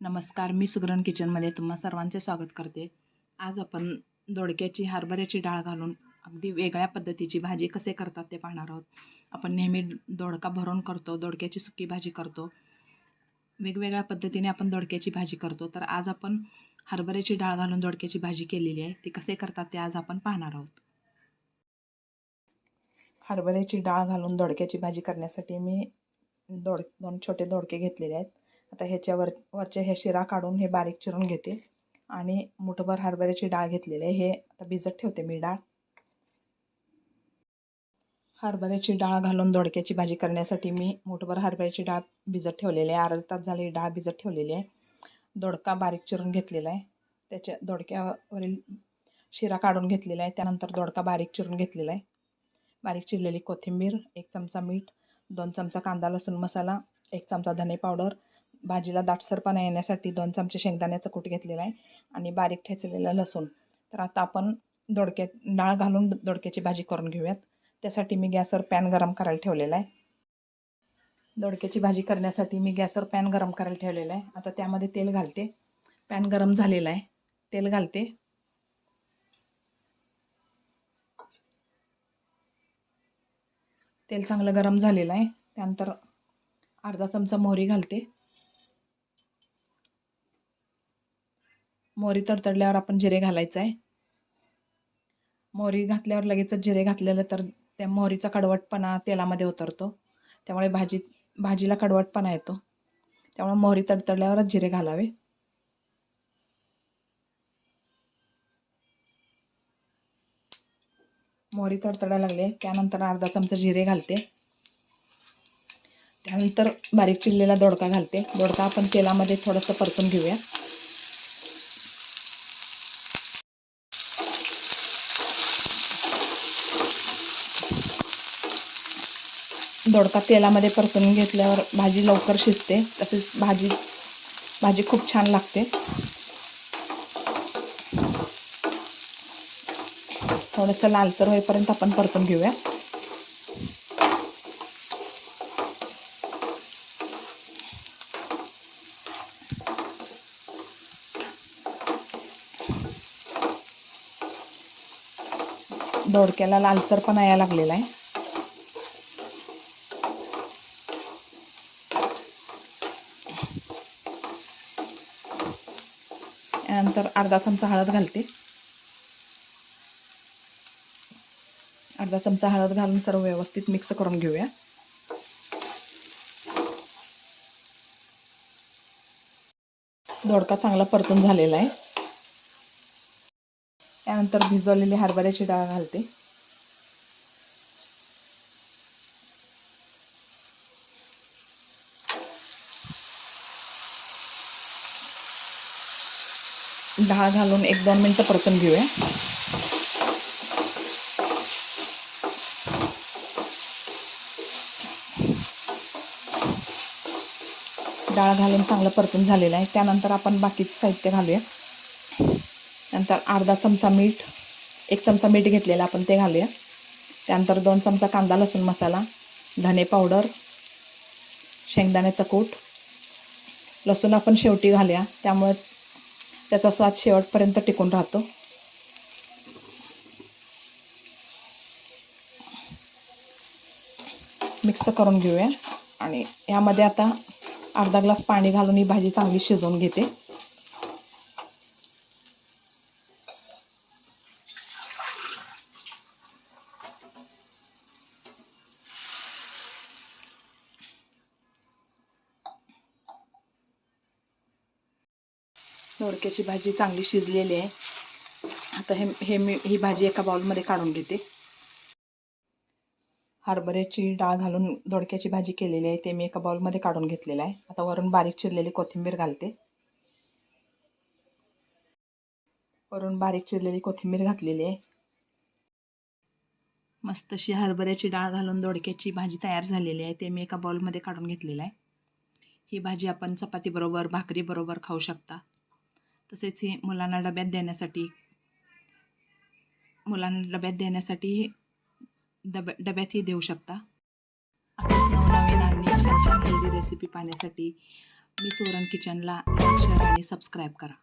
नमस्कार मी सुगरण किचनमध्ये तुम्हा सर्वांचे स्वागत करते. आज आपण दोडक्याची हरभऱ्याची डाळ घालून अगदी वेगळ्या पद्धतीची भाजी कसे करतात ते पाहणार आहोत. आपण नेहमी दोडका भरून करतो दोडक्याची सुकी भाजी करतो. वेगवेगळ्या पद्धतीने आपण दोडक्याची भाजी करतो. तर आज आपण हरभऱ्याची डाळ घालून दोडक्याची भाजी केलेली आहे. ती कसे करतात ते आज आपण पाहणार आहोत. हरभऱ्याची डाळ घालून दोडक्याची भाजी करण्यासाठी मी दोड दोन छोटे दोडके घेतलेले आहेत. आता ह्याच्यावर वरचे हे शिरा काढून हे बारीक चिरून घेते. आणि मुठभर हरभऱ्याची डाळ घेतलेली आहे. हे आता भिजत ठेवते मी डाळ. हरभऱ्याची डाळ घालून दोडक्याची भाजी करण्यासाठी मी मुठभर हरभऱ्याची डाळ भिजत ठेवलेली आहे. अर्धा तास झाली डाळ भिजत ठेवलेली आहे. दोडका बारीक चिरून घेतलेला आहे. त्याच्या दोडक्यावरील शिरा काढून घेतलेला आहे. त्यानंतर दोडका बारीक चिरून घेतलेला आहे. बारीक चिरलेली कोथिंबीर एक चमचा मीठ दोन चमचा कांदा लसूण मसाला एक चमचा धने पावडर भाजीला दाटसरपणा येण्यासाठी दोन चमचे शेंगदाण्याचं कूट घेतलेला आहे आणि बारीक ठेचलेलं लसूण. तर आता आपण दोडक्या डाळ घालून दोडक्याची भाजी करून घेऊयात. त्यासाठी मी गॅसवर पॅन गरम करायला ठेवलेला आहे. दोडक्याची भाजी करण्यासाठी मी गॅसवर पॅन गरम करायला ठेवलेला आहे. आता त्यामध्ये तेल घालते. पॅन गरम झालेला आहे. तेल घालते. तेल चांगलं गरम झालेलं आहे. त्यानंतर अर्धा चमचा मोहरी घालते. मोहरी तडतडल्यावर आपण जिरे घालायचं आहे. मोहरी घातल्यावर लगेचच जिरे घातलेलं तर त्या मोहरीचा कडवटपणा तेलामध्ये उतरतो. त्यामुळे भाजी भाजीला कडवटपणा येतो. त्यामुळे मोहरी तडतडल्यावरच जिरे घालावे. मोहरी तडतडायला लागले त्यानंतर अर्धा चमचा जिरे घालते. त्यानंतर बारीक चिरलेला दोडका घालते. दोडका आपण तेलामध्ये थोडंसं परतून घेऊया. दोडका तेलामध्ये परतून घेतल्यावर भाजी लवकर शिजते. तसेच भाजी भाजी खूप छान लागते. थोडंसं लालसर होईपर्यंत आपण परतून घेऊया. दोडक्याला लालसर पण यायला लागलेला आहे. त्यानंतर अर्धा चमचा हळद घालते. अर्धा चमचा हळद घालून सर्व व्यवस्थित मिक्स करून घेऊया. दोडका चांगला परतून झालेला आहे. त्यानंतर भिजवलेली हरभऱ्याची डाळ घालते. डाळ घालून एक दोन मिनटं परतून घेऊया. डाळ घालून चांगलं परतून झालेलं आहे. त्यानंतर आपण बाकीचं साहित्य घालूया नंतर अर्धा चमचा मीठ एक चमचा मीठ घेतलेला आपण ते घालूया त्यानंतर दोन चमचा कांदा लसूण मसाला धने पावडर शेंगदाण्याचा कूट. लसूण आपण शेवटी घालूया. त्यामुळे त्याचा स्वाद शेवटपर्यंत टिकून राहतो. मिक्स करून घेऊया. आणि यामध्ये आता अर्धा ग्लास पाणी घालून ही भाजी चांगली शिजवून घेते. दोडक्याची भाजी चांगली शिजलेली आहे. आता हे हे मी ही भाजी एका बाउलमध्ये काढून घेते. हरभऱ्याची डाळ घालून दोडक्याची भाजी केलेली आहे. ते मी एका बाउलमध्ये काढून घेतलेलं आहे. आता वरून बारीक चिरलेली कोथिंबीर घालते. वरून बारीक चिरलेली कोथिंबीर घातलेली आहे. मस्त अशी हरभऱ्याची डाळ घालून दोडक्याची भाजी तयार झालेली आहे. ते मी एका बाउलमध्ये काढून घेतलेलं आहे. ही भाजी आपण चपातीबरोबर भाकरीबरोबर खाऊ शकता. तसेच ही मुलांना डब्यात देण्यासाठी मुलांना डब्यात देण्यासाठी डब डब्यातही देऊ शकता. असंच नवनवीन आणि छान छान हेल्दी रेसिपी पाहण्यासाठी मी सोरन किचनला शेअर आणि सबस्क्राईब करा.